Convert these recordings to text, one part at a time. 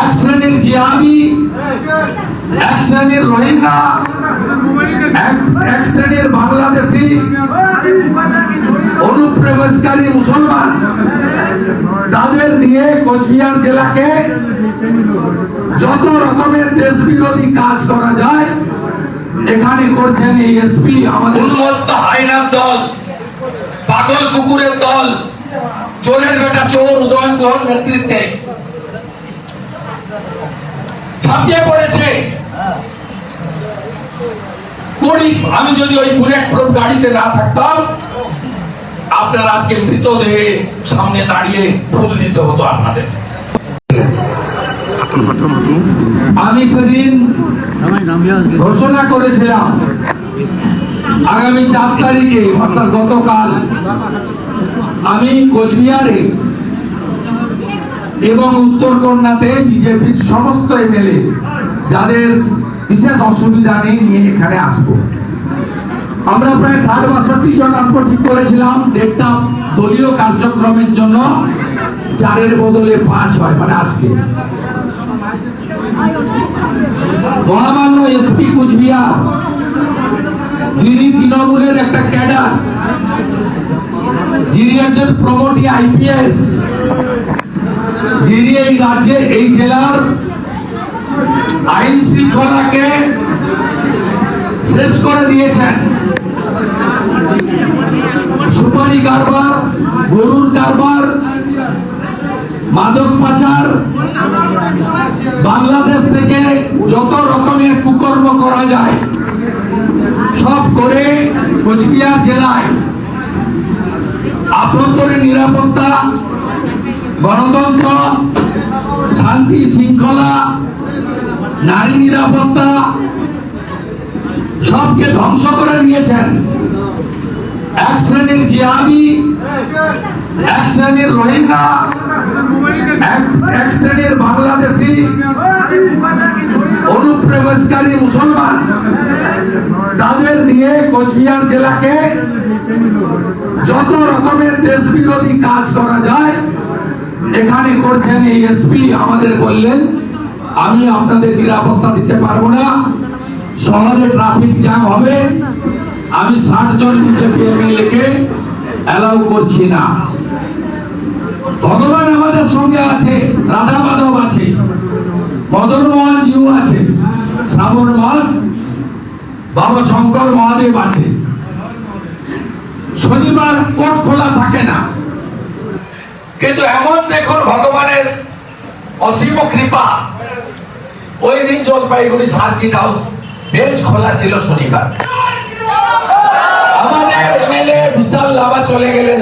এক শ্রেণির জিহাদি এক শ্রেণির রোহিঙ্গা, এক শ্রেণির বাংলাদেশি, অনুপ্রবেশকারী মুসলমান। তাদের নিয়ে কোচবিহার জেলাকে যত রকমের দেশ বিরোধী কাজ করা যায়, এখানে করছেন এই এসপি আমাদের উন্মত্ত হাইনার দল, পাগল কুকুরের দল, চোরের বেটা চোর উদয়ন গুহর নেতৃত্বে। ছাপিয়ে পড়েছে। কুড়ি আমি যদি ওই বুলেট প্রুফ গাড়িতে না থাকতাম, আপনার আজকে মৃতদেহে সামনে দাঁড়িয়ে ফুল দিতে হতো আপনাদের। আমি সেদিন ঘোষণা করেছিলাম, আগামী চার তারিখে, অর্থাৎ গতকাল, আমি কোচবিহারে এবং উত্তর উত্তরকন্যাতে বিজেপির সমস্ত এমএলএ, যাদের বিশেষ অসুবিধা নেই, নিয়ে এখানে আসব। আমরা প্রায় ষাট বাষট্টি জন আসব, ঠিক করেছিলাম। ডেটটা দলীয় কার্যক্রমের জন্য চারের বদলে পাঁচ হয় মানে আজকে। মহামান্য এসপি কুচবিহার, যিনি তৃণমূলের একটা ক্যাডার, যিনি একজন প্রমোটি আইপিএস যিনি এই রাজ্যের এই জেলার আইন শৃঙ্খলাকে শেষ করে দিয়েছেন। সুপারি কারবার, গরুর কারবার, মাদক পাচার, বাংলাদেশ থেকে যত রকমের কুকর্ম করা যায়, সব করে কোচবিহার জেলায় আভ্যন্তরীণ নিরাপত্তা গণতন্ত্র, শান্তি শৃঙ্খলা, নারী নিরাপত্তা, সবকে ধ্বংস করে দিয়েছেন। এক শ্রেণির জিহাদি, এক শ্রেণির রোহিঙ্গা, এক শ্রেণির বাংলাদেশি, অনুপ্রবেশকারী মুসলমান। তাদের নিয়ে কোচবিহার জেলাকে যত রকমের দেশ বিরোধী কাজ করা যায় এখানে করছেন এই এসপি আমাদের বললেন, আমি আপনাদের নিরাপত্তা দিতে পারব না। শহরে ট্রাফিক জ্যাম হবে। আমি ষাট জন বিজেপি এমএলএ কে অ্যালাউ করছি না। ভগবান আমাদের সঙ্গে আছে, রাধা মাধব আছে, মদন মোহন জিউ আছে, শ্রাবণ মাস, বাবা শঙ্কর মহাদেব আছে। শনিবার কোর্ট খোলা থাকে না। কিন্তু এমন দেখুন, ভগবানের অসীম কৃপা। ওই দিন জলপাইগুড়ি সার্কিট হাউস বেঞ্চ খোলা ছিল শনিবার। আমাদের বিশাল লাভা চলে গেলেন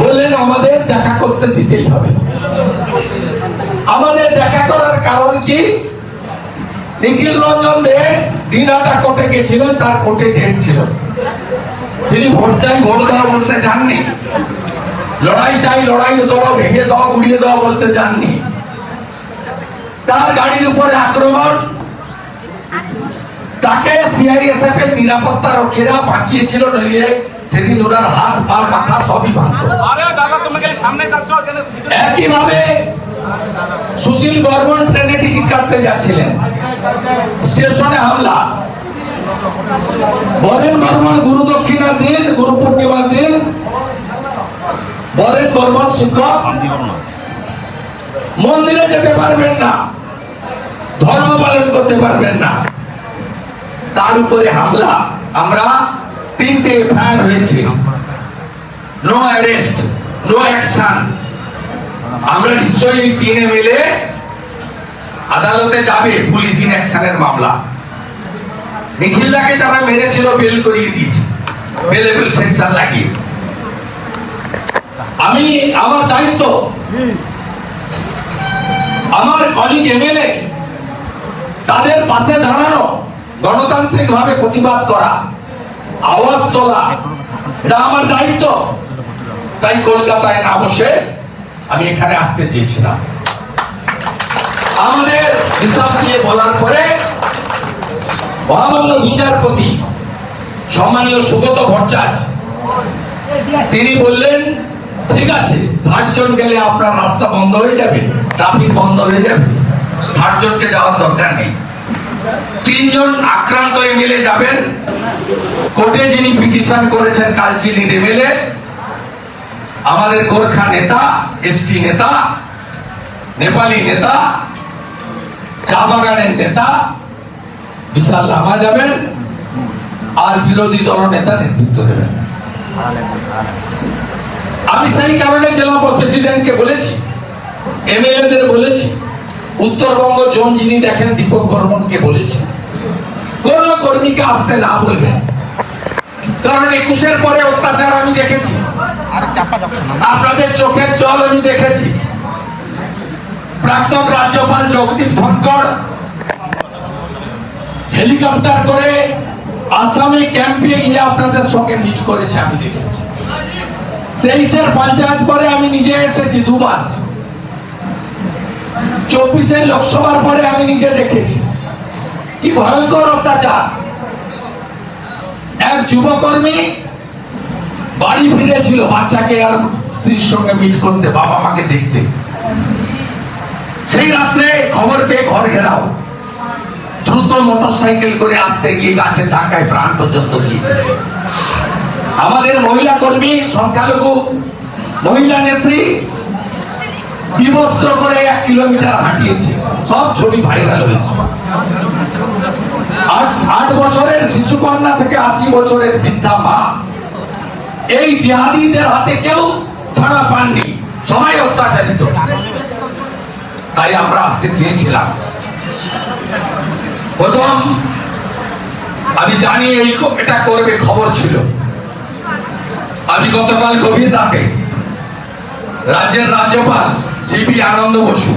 বললেন, আমাদের দেখা করতে দিতেই হবে। আমাদের দেখা করার কারণ কি? রঞ্জন দে গেছিলেন, তার ছিল। তিনি ভোট চাই, ভোট দেওয়া বলতে যাননি লড়াই চাই লড়াই করো ভেঙে দাও গুড়িয়ে দাও বলতে যাননি তার গাড়ির উপরে আক্রমণ। তাকে সিআইএসএফ এর নিরাপত্তা রক্ষীরা বাঁচিয়েছিল নইলে সেদিন ওনার হাত পা মাথা সবই ভাঙত। একইভাবে সুশীল বর্মন ট্রেনে টিকিট কাটতে যাচ্ছিলেন। স্টেশনে হামলা। বরেন বর্মন গুরু দক্ষিণার দিন গুরু পূর্ণিমার দিন বরেন বর্মন শিক্ষক। মন্দিরে যেতে পারবেন না। ধর্ম পালন করতে পারবেন না। তার উপরে হামলা। আমরা তিনটে এফআইআর হয়েছে। নো অ্যারেস্ট নো অ্যাকশন আমরা নিশ্চয়ই তিনে মিলে আদালতে যাবে পুলিশ ইন অ্যাকশনের মামলা। নিখিলদাকে যারা মেরেছিল বেল করিয়ে দিয়েছে। বেলেবেল সেকশন লাগিয়ে। আমি আমার দায়িত্ব। আমার কলিগ এমএলএ তাদের পাশে দাঁড়ানো গণতান্ত্রিক ভাবে প্রতিবাদ করা, আওয়াজ তোলা, এটা আমার দায়িত্ব। তাই কলকাতায় না বসে আমি এখানে আসতে চেয়েছিলাম। আমাদের হিসাব দিয়ে বলার পরে মহামান্য বিচারপতি, সম্মানীয় সুগত ভট্টাচার্য, তিনি বললেন ঠিক আছে, ষাট জন গেলে আপনার রাস্তা বন্ধ হয়ে যাবে ট্রাফিক বন্ধ হয়ে যাবে। ষাট জনকে যাওয়ার দরকার নেই। তিনজন আক্রান্ত এমএলএ যাবেন। কোর্টে যিনি পিটিশন করেছেন কালচিনি এমএলএ আমাদের গোর্খা নেতা এসটি নেতা, নেপালি নেতা, চা বাগানের নেতা, বিশাল লামা যাবেন, আর বিরোধী দল নেতা নেতৃত্ব দেবেন। আমি সেই কারণে জেলা প্রেসিডেন্টকে বলেছি, এমএলএদের বলেছি, উত্তরবঙ্গ জোন যিনি দেখেন দীপক বর্মনকে বলেছি, কোন কর্মীকে আসতে না বলবেন। কারণ একুশের পরে অত্যাচার আমি দেখেছি। আপনাদের চোখের জল আমি দেখেছি। প্রাক্তন রাজ্যপাল জগদীপ ধনকর হেলিকপ্টার করে আসামে ক্যাম্পে গিয়ে আপনাদের সঙ্গে মিট করেছে, আমি দেখেছি। তেইশের পঞ্চায়েত পরে আমি নিজে এসেছি দুবার। চব্বিশে লোকসভার পরে আমি নিজে দেখেছি। কি ভয়ঙ্কর অত্যাচার। এক যুবকর্মী বাড়ি ফিরেছিল বাচ্চাকে আর স্ত্রীর সঙ্গে মিট করতে, বাবা মাকে দেখতে। সেই রাত্রে খবর পেয়ে ঘর ঘেরাও। দ্রুত মোটর সাইকেল করে আসতে গিয়ে গাছের ধাক্কায় প্রাণ পর্যন্ত দিয়েছে আমাদের মহিলা কর্মী সংখ্যালঘু মহিলা নেত্রী বিবস্ত্র করে এক কিলোমিটার হাঁটিয়েছে। সব ছবি ভাইরাল হয়েছে। আট বছরের শিশু কন্যা থেকে আশি বছরের বৃদ্ধা মা। এই জিহাদিদের হাতে কেউ ছাড়া পাননি। সবাই অত্যাচারিত। তাই আমরা আসতে চেয়েছিলাম। প্রথম, আমি জানি এই এটা করবে খবর ছিল। আমি গতকাল গভীর রাতে রাজ্যের রাজ্যপাল সিবি আনন্দ বসু,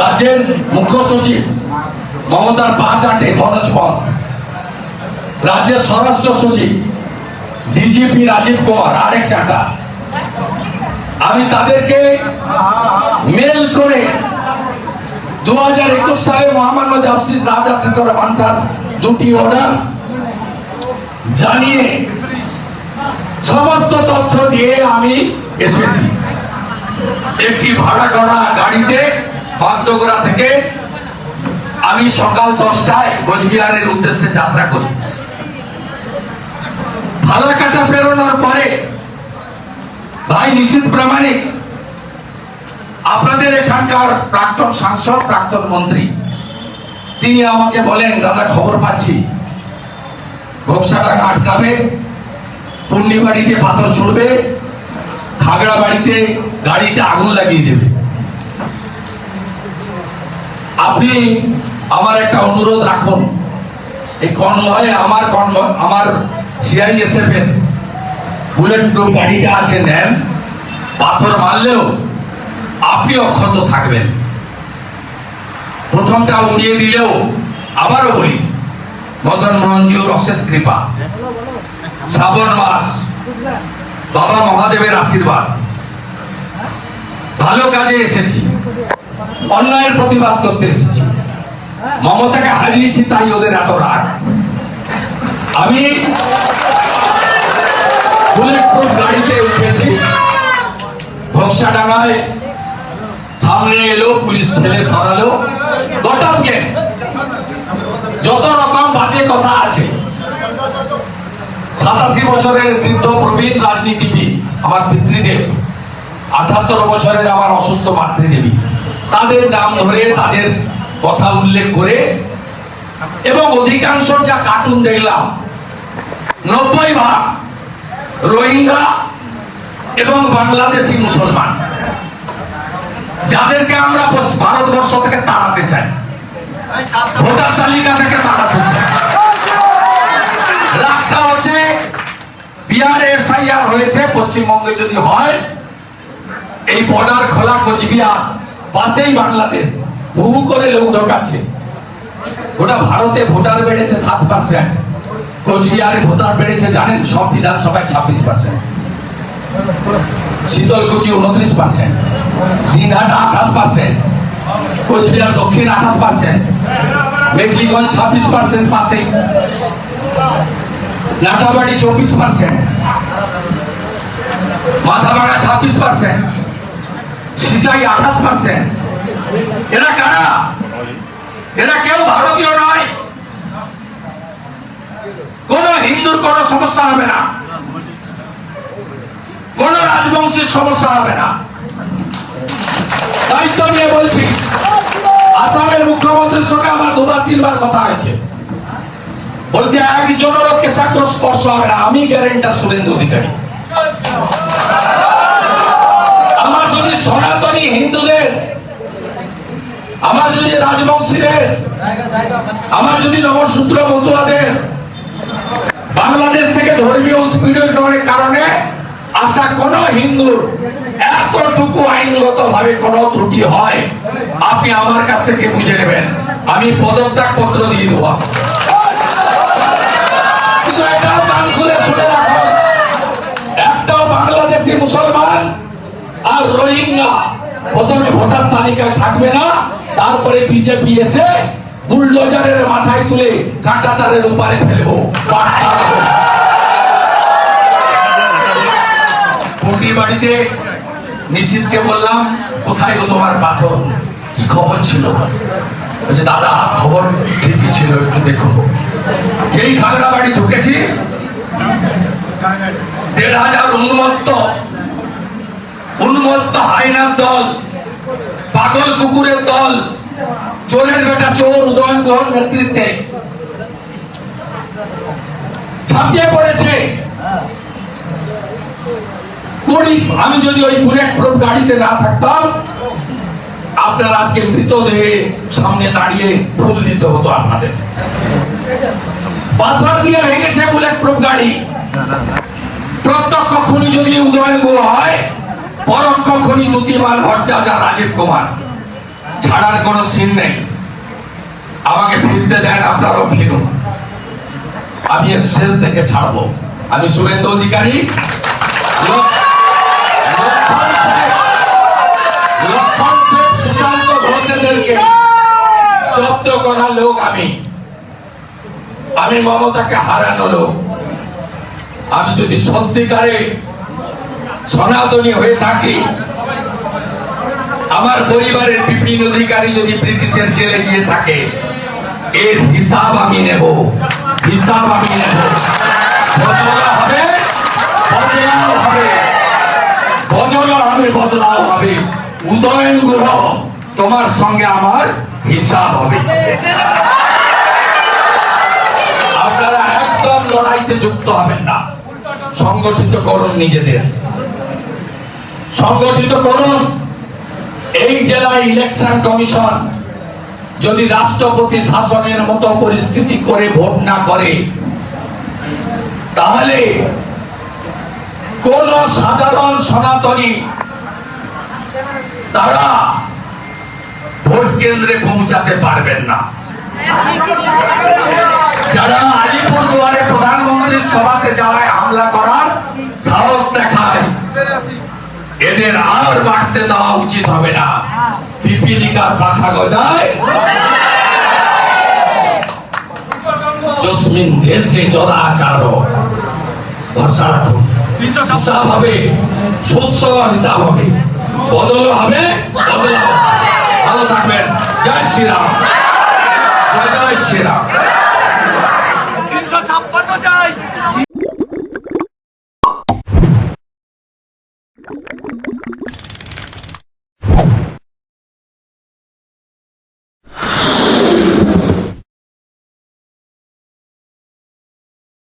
রাজ্যের মুখ্য সচিব মমতার পা চাটে মনোজ পন্থ, রাজ্যের স্বরাষ্ট্র সচিব ডিজিপি রাজীব কুমার, আরেক চাটা আমি তাদেরকে মেল করে দু হাজার একুশ সালে মহামান্য জাস্টিস রাজা শেখর মান্থার দুটি অর্ডার জানিয়ে সমস্ত তথ্য দিয়ে আমি এসেছি। একটি ভাড়া করা গাড়িতে বাগডোগরা থেকে আমি সকাল দশটায় কোচবিহারের উদ্দেশ্যে যাত্রা করি। ফালাকাটা প্রেরণার পরে ভাই নিশীত প্রামাণিক, আপনাদের এখানকার প্রাক্তন সাংসদ, প্রাক্তন মন্ত্রী, তিনি আমাকে বলেন, দাদা, খবর পাচ্ছি। ঘোকসাটা আটকাবে পূর্ণিবাড়িতে পাথর ছুড়বে খাগড়া বাড়িতে গাড়িতে আগুন লাগিয়ে দেবে। আপনি আমার একটা অনুরোধ রাখুন। এই কনভয়ে আমার কনভয় আমার সিআইএসএফ এর বুলেট প্রুফ গাড়িটা আছে, নেন। পাথর মারলেও আপনি অক্ষত থাকবেন। প্রথমটা উড়িয়ে দিলেও আবারও বলি মদন মোহনজিউর অশেষ কৃপা। শ্রাবণ মাস। বাবা মহাদেবের আশীর্বাদ। ভালো কাজে এসেছি। অন্যায়ের প্রতিবাদ করতে এসেছি। মমতাকে হারিয়েছি তাই ওদের এত রাগ। আমি গাড়িতে উঠেছি। ভক্সাডাঙ্গায় সামনে এলো, পুলিশ ঠেলে সরালো। গোটাম গেম যত রকম বাজে কথা আছে সাতাশি বছরের বৃদ্ধ প্রবীণ রাজনীতিবিদ আমার পিতৃদেব, আঠাত্তর বছরের আমার অসুস্থ মাতৃদেবী। তাদের নাম ধরে, তাদের কথা উল্লেখ করে এবং অধিকাংশ যা কার্টুন দেখলাম, নব্বই ভাগ রোহিঙ্গা এবং বাংলাদেশি মুসলমান। যাদেরকে আমরা পশ্চিমবঙ্গে যদি হয়, এই বর্ডার খোলা কোচবিহার পাশেই বাংলাদেশ। বহু করে লোক ঢোকাচ্ছে। গোটা ভারতে ভোটার বেড়েছে সাত পার্সেন্ট কোচবিহারে ভোটার বেড়েছে, জানেন, সব বিধানসভায় ছাব্বিশ পার্সেন্ট শীতলকুচি উনত্রিশ পার্সেন্ট দিনহাট আঠাশ পার্সেন্ট কোচবিহার দক্ষিণ আঠাশ পার্সেন্ট মেঘলিগঞ্জ ছাব্বিশ পার্সেন্ট পাশেই। নাটাবাড়ি চব্বিশ পার্সেন্ট মাথা ভাঙা ছাব্বিশ পার্সেন্ট সিতাই আঠাশ পার্সেন্ট এরা কারা? এরা কেউ ভারতীয় নয়। কোন হিন্দুর কোন সমস্যা হবে না। কোন রাজবংশের সমস্যা হবে না। দায়িত্ব নিয়ে বলছি, আসামের মুখ্যমন্ত্রীর সঙ্গে আমার দুবার, তিনবার কথা হয়েছে। বলছে, একজনেরও কেশাগ্র স্পর্শ হবে না। আমি গ্যারেন্টার শুভেন্দু অধিকারী। সনাতনী হিন্দুদের, আমার যদি রাজবংশীদের, আমার যদি নবসূত্র মতুয়াদের, বাংলাদেশ থেকে ধর্মীয় উৎপীড়নের কারণে আসা কোন হিন্দুর এতটুকু আইনগত ভাবে কোন ত্রুটি হয়, আপনি আমার কাছ থেকে বুঝে নেবেন। আমি পদত্যাগ পত্র দিয়ে দেবো। আর রোহিঙ্গা প্রথমে ভোটার তালিকায় থাকবে না, তারপরে বিজেপি এসে বুলডোজারের মাথায় তুলে কাঁটা তারের উপারে ফেলব। বাড়িতে নিশ্চিতকে বললাম, কোথায় গো তোমার পাথর কি খবর ছিল? বলছে, দাদা, খবর ঠিকই ছিল, একটু দেখো। যেই খাগড়া বাড়ি ঢুকেছি, দেড় হাজার উন্মত্ত উন্মত্ত হাইনার দল, পাগল কুকুরের দল, চোরের বেটা চোর উদয়ন গুহর নেতৃত্বে। ছাপিয়ে পড়েছে। আমি যদি ওই বুলেট প্রুফ গাড়িতে না থাকতাম, আপনার আজকে মৃতদেহে সামনে দাঁড়িয়ে ফুল দিতে হতো আপনাদের। পাথর দিয়ে ভেঙেছে বুলেট প্রুফ গাড়ি। প্রত্যক্ষ খুনি যদি উদয়ন গুহ হয় পরোক্ষ খুনি দুতিমান ভট্টাচার রাজীব কুমার। ছাড়ার কোন সিন নেই। আমাকে ফিরতে দেন, আপনারাও ফিরুন। আমি এর শেষ থেকে ছাড়বো। আমি শুভেন্দু অধিকারী। আমি। আমি মমতাকে হারানো লোক। আমি যদি সত্যিকারে সনাতনী হয়ে থাকি। আমার পরিবারের বিপিন অধিকারী যদি ব্রিটিশের জেলে গিয়ে থাকে, এর হিসাব আমি নেব। হিসাব আমি নেব। উদয়ন তোমার সঙ্গে আমার হিসাব হবে। আপনারা একদম লড়াইতে যুক্ত হবেন না। সংগঠিত করুন নিজেদের। সংগঠিত করুন। এই জেলায় ইলেকশন কমিশন যদি রাষ্ট্রপতি শাসনের মতো পরিস্থিতি করে ভোট না করে, তাহলে কোন সাধারণ সনাতনী তারা ভোট কেন্দ্রে পৌঁছাতে পারবেন না। যারা আলিপুর দুয়ারে প্রধানমন্ত্রীর সভাতে যাওয়ায় হামলা করার এদের আর বাড়তে দেওয়া উচিত হবে না। পিপিলিকার পাখা গজায়। জসমিন দেশে হিসাব হবে হিসাব হবে। বদল হবে বদল। ভালো থাকবেন। জয় শ্রীরাম। জয় শ্রীরাম। তিনশো ছাপ্পান্ন জন